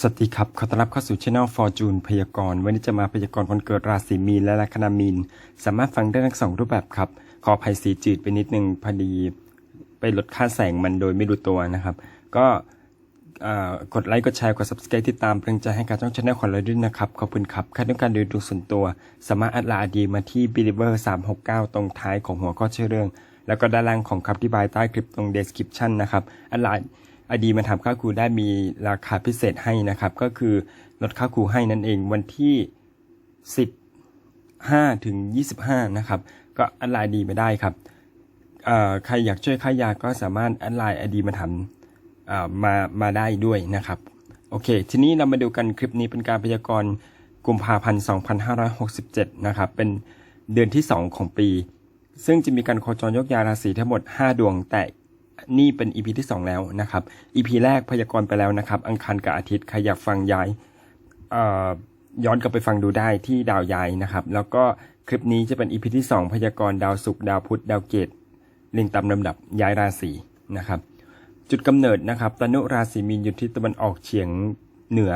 สวัสดีครับขอต้อนรับเข้าสู่ช่อง Fortune พยากรณ์วันนี้จะมาพยากรณ์วันเกิดราศีมีนและลัคนามีน สามารถฟังได้ทั้งสองรูปแบบครับ ขออภัยสีจืดไปนิดนึงพอดี ไปลดค่าแสงมันโดยไม่รู้ตัวนะครับ ก็กดไลค์กดแชร์กด subscribe ติดตามเป็นกำลังใจให้กับช่องช anel ของเราด้วยนะครับ ขอบคุณครับใครต้องการดูดวงส่วนตัว สามารถอัดลน์ดีมาที่ believer 369 ตรงท้ายของหัวข้อชื่อเรื่อง แล้วก็ด้านล่างของคำอธิบายใต้คลิปตรง description นะครับอัดลน์ อดีมาทำค่าครูได้มีราคาพิเศษให้นะครับ ก็คือลดค่าครูให้นั่นเองวันที่ 15 ถึง 25 นะครับ ก็อัดไลน์ดีไม่ได้ครับใครอยากช่วยค่ายาก็สามารถแอดไลน์ไอดีมาทำมามาได้ด้วยนะครับ โอเค ทีนี้เรามาดูกันคลิปนี้เป็นการพยากรณ์กุมภาพันธ์ 2567 นะครับ เป็นเดือนที่ 2 ของปี ซึ่งจะมีการโคจรยกยาราศีทั้งหมด 5 ดวงแต่ นี่เป็น EP ที่ 2 แล้วนะครับ EP แรกพยากรณ์ไปแล้วนะครับ อังคารกับอาทิตย์ใครอยากฟังย้ายย้อนกลับไปฟังดูได้ที่ดาวย้ายนะครับ แล้วก็คลิปนี้จะเป็น EP ที่ 2 พยากรณ์ดาวศุกร์ดาวพุธดาวเกตเรียงตามลำดับย้ายราศีนะครับ จุดกำเนิดนะครับตนุราศีมีนอยู่ที่ตะวันออกเฉียงเหนือ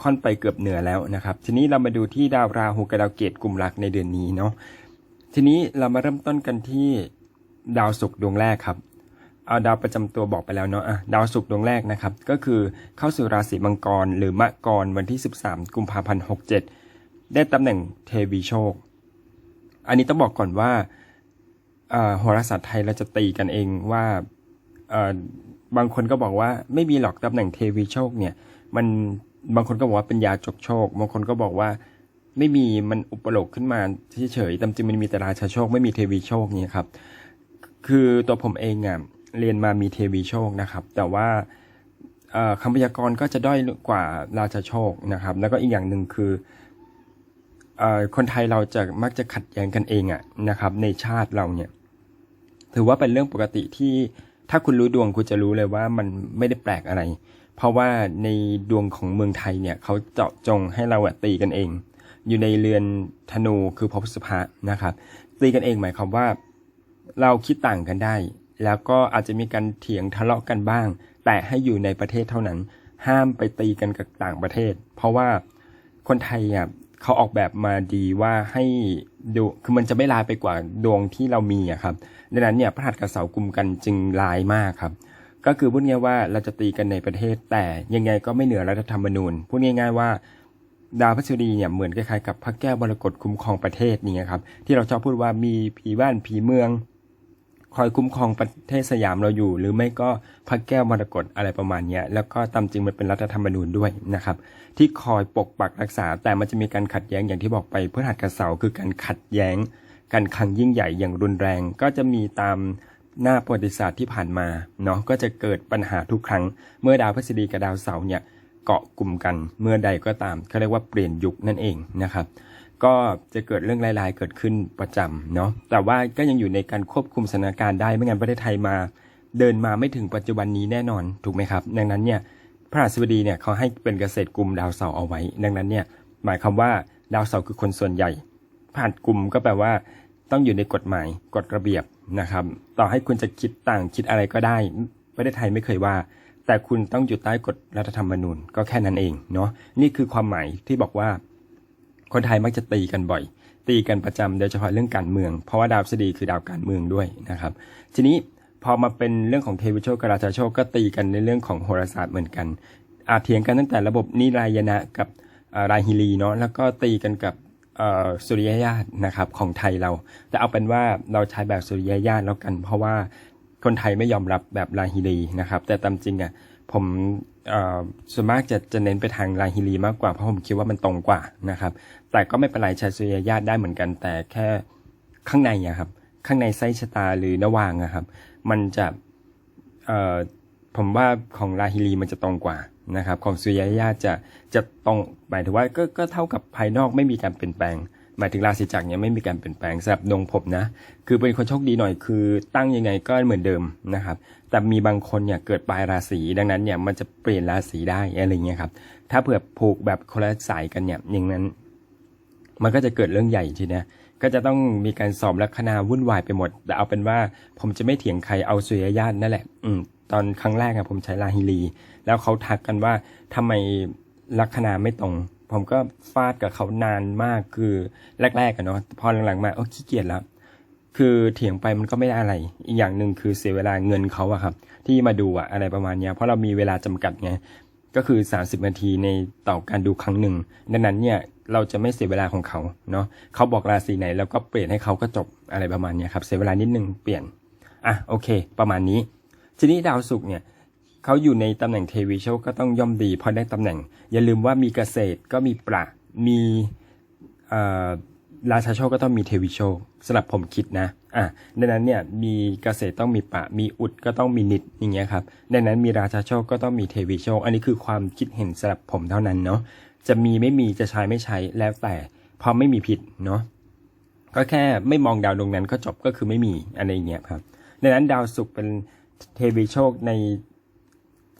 ค่อนไปเกือบเหนือแล้วนะครับ ทีนี้เรามาดูที่ดาวราหูกับดาวเกตกลุ่มรักในเดือนนี้เนาะทีนี้เรามาเริ่มต้นกันที่ดาวศุกร์ดวงแรกครับ เอาดาวประจำตัวบอกไปแล้วเนาะอะดาวศุกร์ดวงแรกนะครับ ก็คือเข้าสู่ราศีมังกรหรือมะกรวันที่ 13 กุมภาพันธ์67 ได้ตำแหน่งเทวีโชค อันนี้ต้องบอกก่อนว่าโหราศาสตร์ไทยเราจะตีกันเองว่าบางคนก็บอกว่าไม่มีหรอกตำแหน่งเทวีโชคเนี่ย มันบางคนก็บอกว่าเป็นยาจกโชค บางคนก็บอกว่าไม่มีมันอุปโลกขึ้นมาเฉยๆตามจริงมันมีแต่ราชาโชค ไม่มีเทวีโชคเนี่ยครับ คือตัวผมเองอะ เรียนมามีเทวีโชคนะครับ แต่ว่าคำพยากรณ์ก็จะด้อยกว่าราชาโชคนะครับ แล้วก็อีกอย่างหนึ่งคืออคนไทยเราจะมักจะขัดแย้งกันเองอะนะครับ ในชาติเราเนี่ยถือว่าเป็นเรื่องปกติที่ถ้าคุณรู้ดวงคุณจะรู้เลยว่ามันไม่ได้แปลกอะไร เพราะว่าในดวงของเมืองไทยเนี่ยเขาเจาะจงให้เราตีกันเอง อยู่ในเรือนธนูคือภพสุภะนะครับ ตีกันเองหมายความว่า เราคิดต่างกันได้ แล้วก็อาจจะมีการเถียงทะเลาะกันบ้าง แต่ให้อยู่ในประเทศเท่านั้น ห้ามไปตีกันกับต่างประเทศ เพราะว่าคนไทยอะเขาออกแบบมาดีว่าให้ดูคือมันจะไม่ลายไปกว่าดวงที่เรามีอะครับดังนั้นเนี่ยพระหัตถ์กับเสากลุ่มกันจึงลายมากครับ ก็คือพูดง่ายๆว่าเราจะตีกันในประเทศ แต่ยังไงก็ไม่เหนือรัฐธรรมนูญพูดง่ายๆว่าดาวพฤษฎีเนี่ยเหมือนคล้ายๆกับพระแก้วมรกตคุ้มครองประเทศนี่ครับที่เราชอบพูดว่ามีผีบ้านผีเมือง คอยคุ้มครองประเทศสยามเราอยู่ หรือไม่ก็พระแก้วมรกตอะไรประมาณนี้แล้วก็ตามจริงมันเป็นรัฐธรรมนูญด้วยนะครับ ที่คอยปกปักรักษา แต่มันจะมีการขัดแย้งอย่างที่บอกไปเพื่อหัดกระเสาคือการขัดแย้งการครั้งยิ่งใหญ่อย่างรุนแรง ก็จะมีตามหน้าประวัติศาสตร์ที่ผ่านมาเนาะก็จะเกิดปัญหาทุกครั้ง เมื่อดาวพฤษฎีกับดาวเสาร์เนี่ยเกาะกลุ่มกันเมื่อใดก็ตามเขาเรียกว่าเปลี่ยนยุคนั่นเองนะครับ ก็จะเกิดเรื่องร้ายๆเกิดขึ้นประจำเนาะแต่ว่าก็ยังอยู่ในการควบคุมสถานการณ์ได้ไม่งั้นประเทศไทยมา เดินมาไม่ถึงปัจจุบันนี้แน่นอนถูกไหมครับ ดังนั้นเนี่ยพระราชบดีเนี่ยเขาให้เป็นเกษตรกลุ่มดาวเสาเอาไว้ ดังนั้นเนี่ยหมายความว่าดาวเสาคือคนส่วนใหญ่ผ่านกลุ่มก็แปลว่าต้องอยู่ในกฎหมายกฎระเบียบนะครับ ต่อให้คุณจะคิดต่างคิดอะไรก็ได้ประเทศไทยไม่เคยว่า แต่คุณต้องอยู่ใต้กฎรัฐธรรมนูญก็แค่นั้นเองเนาะนี่คือความหมายที่บอกว่า คนไทยมักจะตีกันบ่อย ตีกันประจำโดยเฉพาะเรื่องการเมือง เพราะว่าดาวพฤษฎีคือดาวการเมืองด้วยนะครับ ทีนี้พอมาเป็นเรื่องของเทวิโชคกับราชาโชคก็ตีกันในเรื่องของโหราศาสตร์เหมือนกัน อาเถียงกันตั้งแต่ระบบนิรายณะกับรายฮิลีเนาะแล้วก็ตีกันกับสุริยญาตนะครับของไทยเรา แต่เอาเป็นว่าเราใช้แบบสุริยญาตแล้วกัน เพราะว่าคนไทยไม่ยอมรับแบบราฮิลีนะครับ แต่ตามจริงอะผม ส่วนมากจะจะเน้นไปทางราฮิลีมากกว่าเพราะผมคิดว่ามันตรงกว่านะครับ แต่ก็ไม่เป็นไรช้สุยญาตได้เหมือนกัน แต่แค่ข้างในอะครับ ข้างในไส้ชะตาหรือนวางอะครับ มันจะผมว่าของราฮิลีมันจะตรงกว่านะครับ ของสุยญาตจะจะตรงหมายถึงว่าก็ก็เท่ากับภายนอกไม่มีการเปลี่ยนแปลง หมายถึงราศีจักรเนี่ยไม่มีการเปลี่ยนแปลงสำหรับดวงผมนะ คือเป็นคนโชคดีหน่อยคือตั้งยังไงก็เหมือนเดิมนะครับ แต่มีบางคนเนี่ยเกิดปลายราศีดังนั้นเนี่ยมันจะเปลี่ยนราศีได้อะไรเงี้ยครับ ถ้าเผื่อผูกแบบคนละสายกันเนี่ยอย่างนั้น มันก็จะเกิดเรื่องใหญ่ทีนี้ยก็จะต้องมีการสอบลัคนาวุ่นวายไปหมด แต่เอาเป็นว่าผมจะไม่เถียงใครเอาสุริยญาตินั่นแหละ อืมตอนครั้งแรกอะผมใช้ลาฮิลี แล้วเขาทักกันว่าทำไมลัคนาไม่ตรง ผมก็ฟาดกับเขานานมากคือแรกๆกันเนาะพอหลังๆมาโอ้ขี้เกียจแล้ว คือเถียงไปมันก็ไม่ได้อะไร อีกอย่างหนึ่งคือเสียเวลาเงินเขาอะครับ ที่มาดูอะอะไรประมาณเนี้ยเพราะเรามีเวลาจำกัดไงก็คือ 30 นาทีในต่อการดูครั้งหนึ่ง ดังนั้นเนี่ยเราจะไม่เสียเวลาของเขาเนาะเขาบอกราศีไหนแล้วก็เปลี่ยนให้เขาก็จบอะไรประมาณเนี้ยครับเสียเวลานิดนึงเปลี่ยนอะโอเค ประมาณนี้ ทีนี้ดาวศุกร์เนี่ย เขาอยู่ในตำแหน่งเทวีโชคก็ต้องย่อมดีเพราะได้ตำแหน่ง อย่าลืมว่ามีเกษตรก็มีประมีราชาโชคก็ต้องมีเทวีโชคสำหรับผมคิดนะอะดังนั้นเนี่ยมีเกษตรต้องมีปะ มีอุดก็ต้องมีนิดอย่างเงี้ยครับดังนั้นมีราชาโชคก็ต้องมีเทวีโชคอันนี้คือความคิดเห็นสำหรับผมเท่านั้นเนาะจะมีไม่มีจะใช้ไม่ใช้แล้วแต่เพราะไม่มีผิดเนาะก็แค่ไม่มองดาวดวงนั้นก็จบก็คือไม่มีอะไรอย่างเงี้ยครับดังนั้นดาวศุกร์เป็นเทวีโชคใน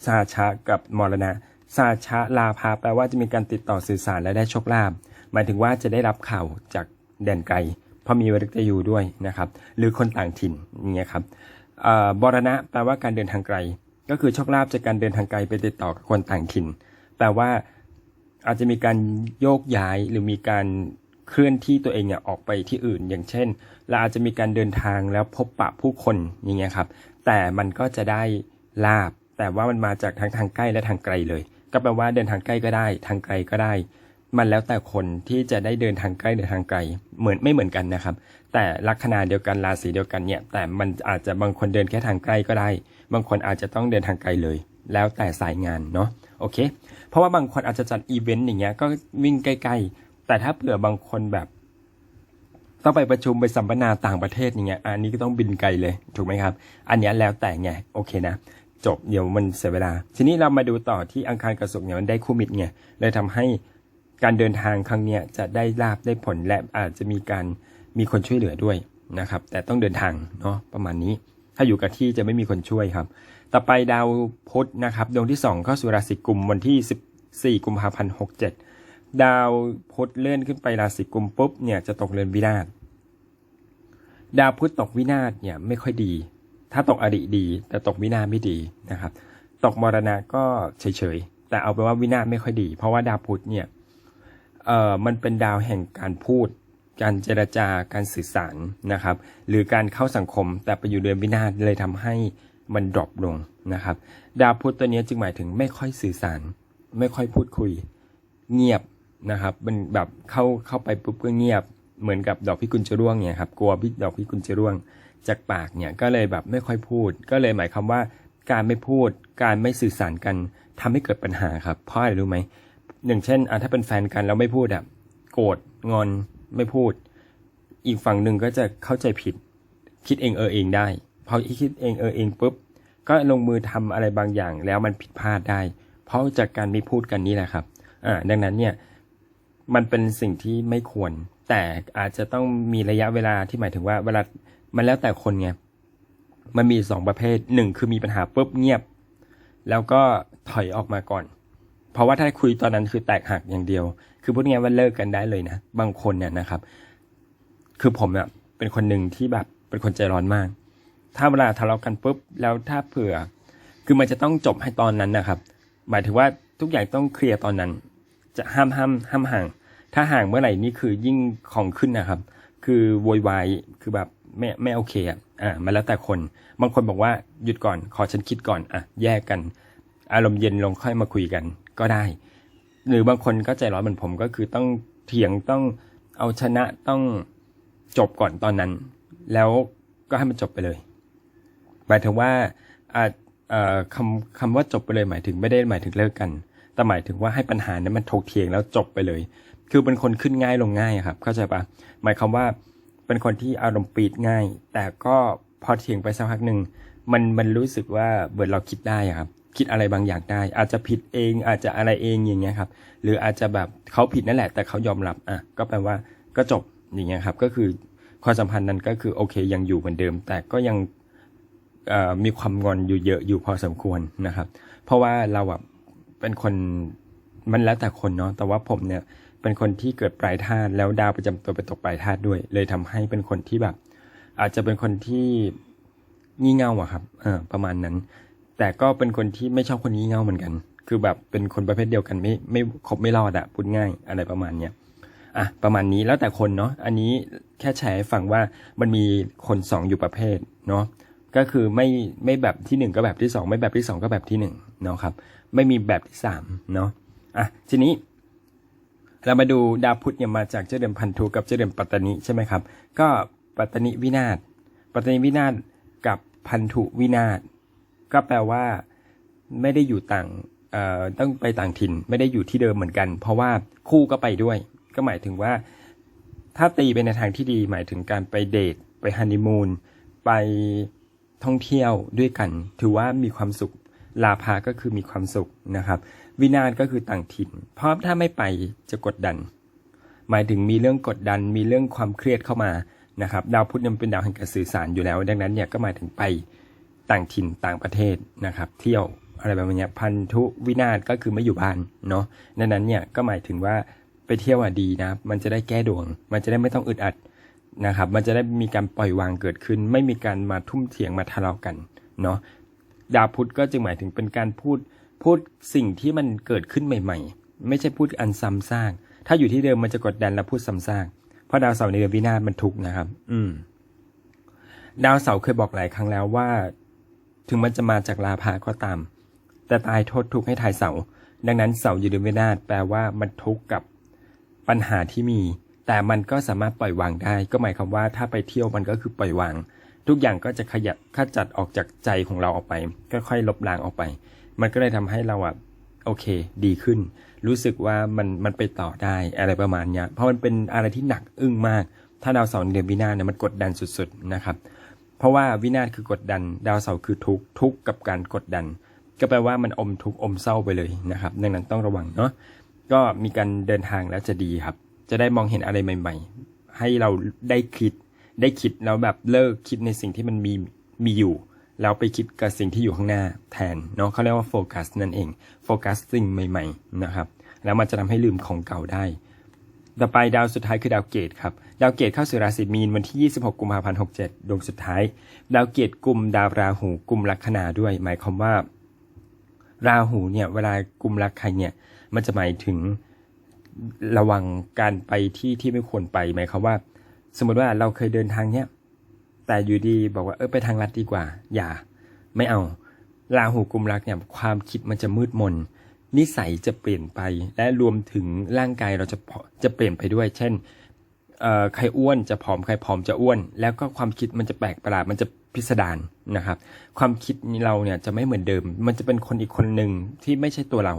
สาชะกับมรณะสาชะลาภาแปลว่าจะมีการติดต่อสื่อสารและได้โชคลาภหมายถึงว่าจะได้รับข่าวจากแดนไกล เพราะมีวริกตยูด้วยนะครับ หรือคนต่างถิ่นอย่างเงี้ยครับเอ่อบรณะแปลว่าการเดินทางไกล ก็คือโชคลาภจากการเดินทางไกลไปติดต่อกับคนต่างถิ่น แปลว่าอาจจะมีการโยกย้ายหรือมีการเคลื่อนที่ตัวเองเนี่ยออกไปที่อื่น อย่างเช่นเราอาจจะมีการเดินทางแล้วพบปะผู้คนอย่างเงี้ยครับ แต่มันก็จะได้ลาบ แต่ว่ามันมาจากทั้งทางใกล้และทางไกลเลย ก็แปลว่าเดินทางใกล้ก็ได้ ทางไกลก็ได้ มันแล้วแต่คนที่จะได้เดินทางใกล้หรือทางไกล เหมือนไม่เหมือนกันนะครับ แต่ลัคนาเดียวกันราศีเดียวกันเนี่ย แต่มันอาจจะบางคนเดินแค่ทางใกล้ก็ได้ บางคนอาจจะต้องเดินทางไกลเลย แล้วแต่สายงานเนาะ โอเค เพราะว่าบางคนอาจจะจัดอีเวนต์อย่างเงี้ย ก็วิ่งใกล้ ๆ แต่ถ้าเผื่อบางคนแบบต้องไปประชุมไปสัมมนาต่างประเทศอย่างเงี้ยอันนี้ก็ต้องบินไกลเลยถูกไหมครับ อันเนี้ยแล้วแต่ไงโอเคนะ จบเดี๋ยวมันเสียเวลา ทีนี้เรามาดูต่อที่อังคารกับศุกเนี่ยมันได้คู่มิตรไงเลยทำให้การเดินทางครั้งเนี้ยจะได้ลาบได้ผลและอาจจะมีการมีคนช่วยเหลือด้วยนะครับ แต่ต้องเดินทางเนาะประมาณนี้ ถ้าอยู่กับที่จะไม่มีคนช่วยครับ ต่อไปดาวพุธนะครับดวงที่ 2 เข้าสู่ราศีกุมวันที่ 14 กุมภาพันธ์67 ดาวพุธเลื่อนขึ้นไปราศีกุมปุ๊บเนี่ยจะตกเรือนวินาศดาวพุธตกวินาศเนี่ยไม่ค่อยดี ถ้าตกอริดี แต่ตกวินาไม่ดีนะครับ ตกมรณะก็เฉยๆแต่เอาไปว่าวินาไม่ค่อยดี เพราะว่าดาวพุธเนี่ยเอ่อมันเป็นดาวแห่งการพูด การเจรจาการสื่อสารนะครับ หรือการเข้าสังคม แต่ไปอยู่เดือนวินาเลยทำให้มันดรอปลงนะครับ ดาวพุธตัวนี้จึงหมายถึงไม่ค่อยสื่อสาร ไม่ค่อยพูดคุย เงียบนะครับมันแบบเข้าเข้าไปปุ๊บก็เงียบ เหมือนกับดอกพิกุลจะร่วงเนี่ยครับกลัวพี่ดอกพิกุลจะร่วง จากปากเนี่ยก็เลยแบบไม่ค่อยพูด ก็เลยหมายความว่า การไม่พูด การไม่สื่อสารกันทำให้เกิดปัญหาครับเพราะอะไรรู้ไหมอย่างเช่นอะถ้าเป็นแฟนกันแล้วไม่พูดอะโกรธงอนไม่พูด อีกฝั่งหนึ่งก็จะเข้าใจผิด คิดเองเออเองได้พอคิดเองเออเองปุ๊บก็ลงมือทำอะไรบางอย่างแล้วมันผิดพลาดได้ เพราะจากการไม่พูดกันนี่แหละครับอ่าดังนั้นเนี่ยมันเป็นสิ่งที่ไม่ควร แต่อาจจะต้องมีระยะเวลาที่หมายถึงว่าเวลา มันแล้วแต่คนไงมันมีสองประเภทหนึ่งคือมีปัญหาปุ๊บเงียบ แล้วก็ถอยออกมาก่อน เพราะว่าถ้าคุยตอนนั้นคือแตกหักอย่างเดียว คือพูดง่ายว่าเลิกกันได้เลยนะ บางคนเนี่ยนะครับ คือผมเนี่ยเป็นคนหนึ่งที่แบบเป็นคนใจร้อนมาก ถ้าเวลาทะเลาะกันปุ๊บแล้วถ้าเผื่อ คือมันจะต้องจบให้ตอนนั้นนะครับ หมายถึงว่าทุกอย่างต้องเคลียร์ตอนนั้น จะห้ามห้ามห้ามห่าง ถ้าห่างเมื่อไหร่นี่คือยิ่งของขึ้นนะครับ คือโวยวายคือแบบ ไม่ไม่โอเคอะอ่ามันแล้วแต่คน บางคนบอกว่าหยุดก่อน ขอฉันคิดก่อนอะแยกกัน อารมณ์เย็นลงค่อยมาคุยกันก็ได้ หรือบางคนก็ใจร้อนเหมือนผมก็คือต้องเถียงต้องเอาชนะต้องจบก่อนตอนนั้น แล้วก็ให้มันจบไปเลย หมายถึงว่าอ่าเอ่อคำคำว่าจบไปเลยหมายถึงไม่ได้หมายถึงเลิกกัน แต่หมายถึงว่าให้ปัญหานั้นมันถกเถียงแล้วจบไปเลย คือเป็นคนขึ้นง่ายลงง่ายครับ เข้าใจปะหมายความว่า เป็นคนที่อารมณ์ปีดง่าย แต่ก็พอเถียงไปสักพักหนึ่งมันมันรู้สึกว่าเหมือนเราคิดได้ครับ คิดอะไรบางอย่างได้ อาจจะผิดเองอาจจะอะไรเองอย่างเงี้ยครับ หรืออาจจะแบบเขาผิดนั่นแหละ แต่เขายอมรับอะก็แปลว่าก็จบอย่างเงี้ยครับ ก็คือความสัมพันธ์นั้นก็คือโอเคยังอยู่เหมือนเดิม แต่ก็ยังมีความงอนอยู่เยอะอยู่พอสมควรนะครับ เพราะว่าเราอะเป็นคนมันแล้วแต่คนเนาะแต่ว่าผมเนี่ย เป็นคนที่เกิดปลายธาตุแล้วดาวประจำตัวไปตกปลายธาตุด้วย เลยทำให้เป็นคนที่แบบ อาจจะเป็นคนที่งี่เง่าอะครับเออประมาณนั้น แต่ก็เป็นคนที่ไม่ชอบคนงี่เง่าเหมือนกัน คือแบบเป็นคนประเภทเดียวกันไม่ไม่คบไม่รอดอะพูดง่ายอะไรประมาณเนี้ยอะประมาณนี้แล้วแต่คนเนาะอันนี้แค่แชร์ให้ฟังว่ามันมีคนสองอยู่ประเภทเนาะก็คือไม่ไม่แบบที่หนึ่งก็แบบที่สองไม่แบบที่สองก็แบบที่หนึ่งเนาะครับ ไม่มีแบบที่สามเนาะอะทีนี้ เรามาดูดาวพุธเนี่ยมาจากเจเดิมพันธุกับเจเดิมปัตตนิใช่ไหมครับ ก็ปัตตนิวินาศปัตตนิวินาศกับพันธุวินาศก็แปลว่าไม่ได้อยู่ต่างเอ่อต้องไปต่างถิ่นไม่ได้อยู่ที่เดิมเหมือนกัน เพราะว่าคู่ก็ไปด้วย ก็หมายถึงว่า ถ้าตีไปในทางที่ดีหมายถึงการไปเดทไปฮันนีมูนไปท่องเที่ยวด้วยกัน ถือว่ามีความสุข ลาภาก็คือมีความสุขนะครับ วินาศก็คือต่างถิ่น เพราะถ้าไม่ไปจะกดดัน หมายถึงมีเรื่องกดดัน มีเรื่องความเครียดเข้ามานะครับ ดาวพุธเนี่ยมันเป็นดาวแห่งการสื่อสารอยู่แล้ว ดังนั้นเนี่ยก็หมายถึงไปต่างถิ่นต่างประเทศนะครับ เที่ยวอะไรแบบนี้พันธุวินาศก็คือไม่อยู่บ้านเนาะดังนั้นเนี่ยก็หมายถึงว่าไปเที่ยวอะดีนะ มันจะได้แก้ดวง มันจะได้ไม่ต้องอึดอัดนะครับ มันจะได้มีการปล่อยวางเกิดขึ้น ไม่มีการมาทุ่มเถียงมาทะเลาะกันเนาะ ดาวพุธก็จึงหมายถึงเป็นการพูดพูดสิ่งที่มันเกิดขึ้นใหม่ ๆ ไม่ใช่พูดอันซ้ำซากถ้าอยู่ที่เดิมมันจะกดดันและพูดซ้ำซากเพราะดาวเสาร์ในเดือนวินาศมันทุกข์นะครับ อืม ดาวเสาร์เคยบอกหลายครั้งแล้วว่า ถึงมันจะมาจากลาภาก็ตาม แต่ตายโทษทุกข์ให้ทายเสาร์ดังนั้นเสาร์อยู่เดือนวินาศแปลว่ามันทุกข์กับปัญหาที่มี แต่มันก็สามารถปล่อยวางได้ ก็หมายความว่าถ้าไปเที่ยวมันก็คือปล่อยวาง ทุกอย่างก็จะขยับขจัดออกจากใจของเราออกไป ค่อยๆลบล้างออกไป มันก็เลยทำให้เราอะโอเค ดีขึ้น รู้สึกว่ามันมันไปต่อได้อะไรประมาณเนี้ยเพราะมันเป็นอะไรที่หนักอึ้งมาก ถ้าดาวเสาร์ในเดือนวินาเนี่ยมันกดดันสุดๆนะครับ เพราะว่าวินาคือกดดัน ดาวเสาร์คือทุกทุกกับการกดดัน ก็แปลว่ามันอมทุกอมเศร้าไปเลยนะครับ ดังนั้นต้องระวังเนาะก็มีการเดินทางแล้วจะดีครับ จะได้มองเห็นอะไรใหม่ ๆ ให้เราได้คิด ได้คิดแล้วแบบเลิกคิดในสิ่งที่มันมีมีอยู่ แล้วไปคิดกับสิ่งที่อยู่ข้างหน้าแทนเนาะเขาเรียกว่าโฟกัสนั่นเองโฟกัสสิ่งใหม่ ๆ นะครับ แล้วมันจะทำให้ลืมของเก่าได้ต่อไปดาวสุดท้ายคือดาวเกตครับ ดาวเกตเข้าสู่ราศีมีนวันที่ 26 กุมภาพันธ์ 67 ดวงสุดท้าย ดาวเกตกลุ่มดาวราหูกลุ่มลัคนาด้วย หมายความว่า ราหูเนี่ยเวลากลุ่มรักใครเนี่ยมันจะหมายถึงระวังการไปที่ที่ไม่ควรไป หมายความว่า สมมติว่าเราเคยเดินทางเนี้ยแต่อยู่ดีบอกว่าเออไปทางลัดดีกว่า อย่า ไม่เอาราหูกุมรักเนี่ยความคิดมันจะมืดมน นิสัยจะเปลี่ยนไป และรวมถึงร่างกายเราจะจะเปลี่ยนไปด้วย เช่นเอ่อใครอ้วนจะผอมใครผอมจะอ้วน แล้วก็ความคิดมันจะแปลกประหลาดมันจะพิสดารนะครับ ความคิดเราเนี่ยจะไม่เหมือนเดิม มันจะเป็นคนอีกคนหนึ่งที่ไม่ใช่ตัวเรา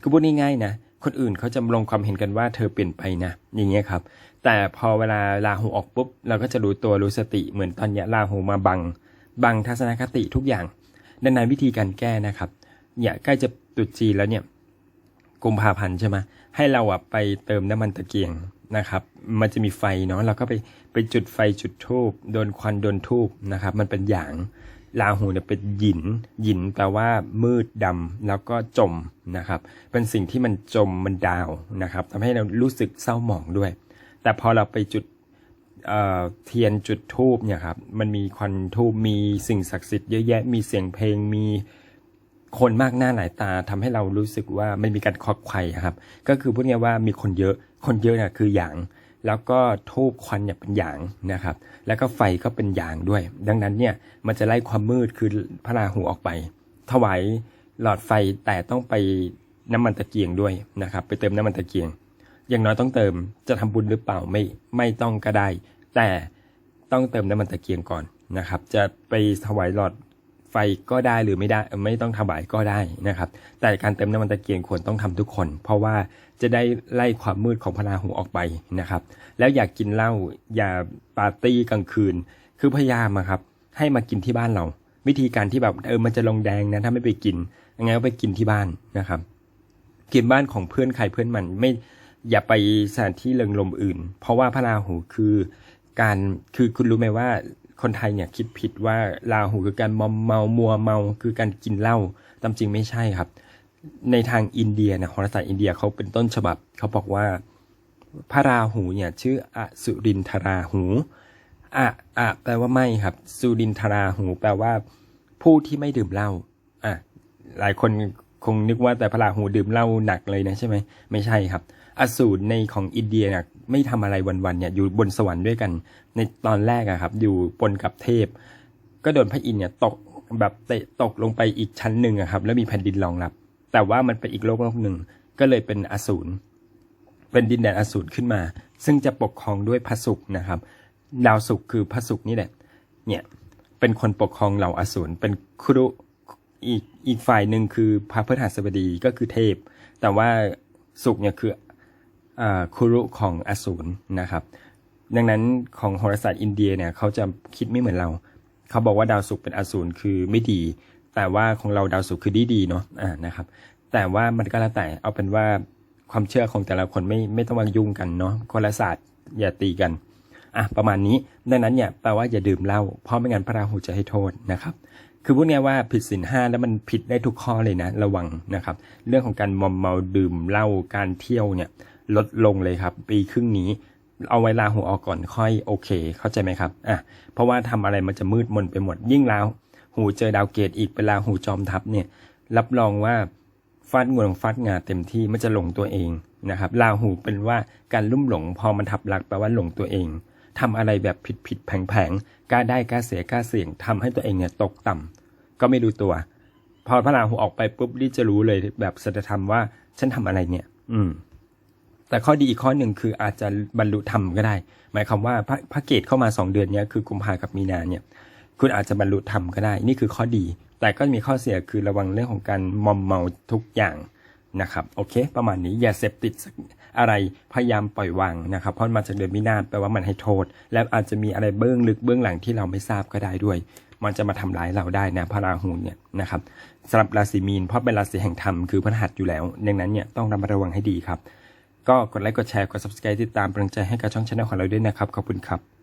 คือพูดง่ายๆนะคนอื่นเขาจะลงความเห็นกันว่าเธอเปลี่ยนไปนะอย่างเงี้ยครับ แต่พอเวลาลาหูออกปุ๊บ เราก็จะรู้ตัวรู้สติเหมือนตอนเนี้ยลาหูมาบังบังทัศนคติทุกอย่างดังนั้นวิธีการแก้นะครับเนี่ยใกล้จะตรุษจีนแล้วเนี่ยกุมภาพันธ์ใช่ไหมให้เราอะไปเติมน้ำมันตะเกียงนะครับ มันจะมีไฟเนาะเราก็ไปไปจุดไฟจุดทูบโดนควันโดนทูบนะครับ มันเป็นหยางลาหูเนี่ยเป็นหยินหยินแปลว่ามืดดำแล้วก็จมนะครับ เป็นสิ่งที่มันจมมันดาวนะครับทำให้เรารู้สึกเศร้าหมองด้วย แต่พอเราไปจุดเเทียนจุดทูบเนี่ยครับ มันมีควันทูบมีสิ่งศักดิ์สิทธิ์เยอะแยะ มีเสียงเพลง มีคนมากหน้าหลายตาทำให้เรารู้สึกว่าไม่มีการควักไข่ครับ ก็คือพูดง่ายว่ามีคนเยอะ คนเยอะเนี่ยคือหยาง แล้วก็ทูบควันเนี่ยเป็นหยางนะครับ แล้วก็ไฟก็เป็นหยางด้วย ดังนั้นเนี่ยมันจะไล่ความมืดคือพระราหูออกไป ถวายหลอดไฟแต่ต้องไปน้ำมันตะเกียงด้วยนะครับ ไปเติมน้ำมันตะเกียง อย่างน้อยต้องเติมจะทำบุญหรือเปล่าไม่ไม่ต้องก็ได้ แต่ต้องเติมน้ำมันตะเกียงก่อนนะครับ จะไปถวายหลอดไฟก็ได้หรือไม่ได้ไม่ต้องถวายก็ได้นะครับ แต่การเติมน้ำมันตะเกียงควรต้องทำทุกคน เพราะว่าจะได้ไล่ความมืดของพระราหูออกไปนะครับ แล้วอยากกินเหล้าอย่าปาร์ตี้กลางคืน คือพยายามะครับ ให้มากินที่บ้านเรา วิธีการที่แบบเออมันจะลงแดงนะถ้าไม่ไปกินยังไงก็ไปกินที่บ้านนะครับ กินบ้านของเพื่อนใครเพื่อนมันไม่ อย่าไปสถานที่เริงลมอื่น เพราะว่าพระราหูคือการคือคุณรู้ไหมว่าคนไทยเนี่ยคิดผิดว่าราหูคือการมอมเมามัวเมาคือการกินเหล้าตามจริงไม่ใช่ครับ ในทางอินเดียนะโหราศาสตร์อินเดียเขาเป็นต้นฉบับเขาบอกว่าพระราหูเนี่ยชื่ออสุรินทราหูอะอะแปลว่าไม่ครับสุรินทราหู แปลว่า ผู้ที่ไม่ดื่มเหล้าอะหลายคน คงนึกว่าแต่พระราหูดื่มเหล้าหนักเลยนะใช่ไหมไม่ใช่ครับ อสูรในของอินเดียเนี่ยไม่ทำอะไรวันๆเนี่ยอยู่บนสวรรค์ด้วยกัน ในตอนแรกอะครับ อยู่ปนกับเทพ ก็โดนพระอินเนี่ยตกแบบเตะตกลงไปอีกชั้นหนึ่งอะครับ แล้วมีแผ่นดินรองรับ แต่ว่ามันเป็นอีกโลกโลกหนึ่ง ก็เลยเป็นอสูรเป็นดินแดนอสูรขึ้นมา ซึ่งจะปกครองด้วยพระศุกร์นะครับ ดาวศุกร์คือพระศุกร์นี่แหละ เนี่ยเป็นคนปกครองเหล่าอสูรเป็นครุอีก อีกฝ่ายหนึ่งคือพระพฤหัสบดีก็คือเทพ แต่ว่าศุกร์เนี่ยคืออคุรุของอสูรนะครับ ดังนั้นของโหราศาสตร์อินเดียเนี่ยเขาจะคิดไม่เหมือนเรา เขาบอกว่าดาวศุกร์เป็นอสูรคือไม่ดี แต่ว่าของเราดาวศุกร์คือดีดีเนาะอ่านะครับ แต่ว่ามันก็แล้วแต่เอาเป็นว่าความเชื่อของแต่ละคนไม่ไม่ต้องมายุ่งกันเนาะคนละศาสตร์อย่าตีกันอะประมาณนี้ดังนั้นเนี่ยแปลว่าอย่าดื่มเหล้าเพราะไม่งั้นพระราหูจะให้โทษนะครับ คือพูดง่ายว่าผิดศีลห้าแล้วมันผิดได้ทุกข้อเลยนะ ระวังนะครับ เรื่องของการมอมเมาดื่มเหล้าการเที่ยวเนี่ยลดลงเลยครับ ปีครึ่งนี้เอาไว้ลาหูออกก่อนค่อยโอเค เข้าใจไหมครับอะเพราะว่าทำอะไรมันจะมืดมนไปหมดยิ่งลาหูเจอดาวเกตอีกเป็นลาหูจอมทัพเนี่ย รับรองว่าฟาดงวงฟาดงาเต็มที่มันจะหลงตัวเองนะครับลาหูเป็นว่าการลุ่มหลงพอมันทับหลักแปลว่าหลงตัวเอง ทำอะไรแบบผิดผิดๆแผงกล้าได้กล้าเสียกล้าเสี่ยงทำให้ตัวเองเนี่ยตกต่ำก็ไม่รู้ตัว พอพระราหูออกไปปุ๊บรีจะรู้เลยแบบสัจธรรมว่าฉันทำอะไรเนี่ย อืม แต่ข้อดีอีกข้อหนึ่งคืออาจจะบรรลุธรรมก็ได้ หมายความว่าพระพระเกตเข้ามาสองเดือนเนี้ยคือกุมภากับมีนาเนี่ย คุณอาจจะบรรลุธรรมก็ได้ นี่คือข้อดี แต่ก็มีข้อเสียคือระวังเรื่องของการมอมเมาทุกอย่าง นะครับโอเคประมาณนี้อย่าเสพติดอะไรพยายามปล่อยวางนะครับเพราะมันมาจากเดือนมีนาแปลว่ามันให้โทษ และอาจจะมีอะไรเบื้องลึกเบื้องหลังที่เราไม่ทราบก็ได้ด้วย มันจะมาทำร้ายเราได้นะพระราหูเนี่ยนะครับสำหรับราศีมีนเพราะเป็นราศีแห่งธรรมคือพระหัสอยู่แล้ว ดังนั้นเนี่ยต้องระมัดระวังให้ดีครับ ก็กดไลค์กดแชร์กด subscribe ติดตามเป็นกำลังใจให้กับช่องช anel ของเราด้วยนะครับขอบคุณครับ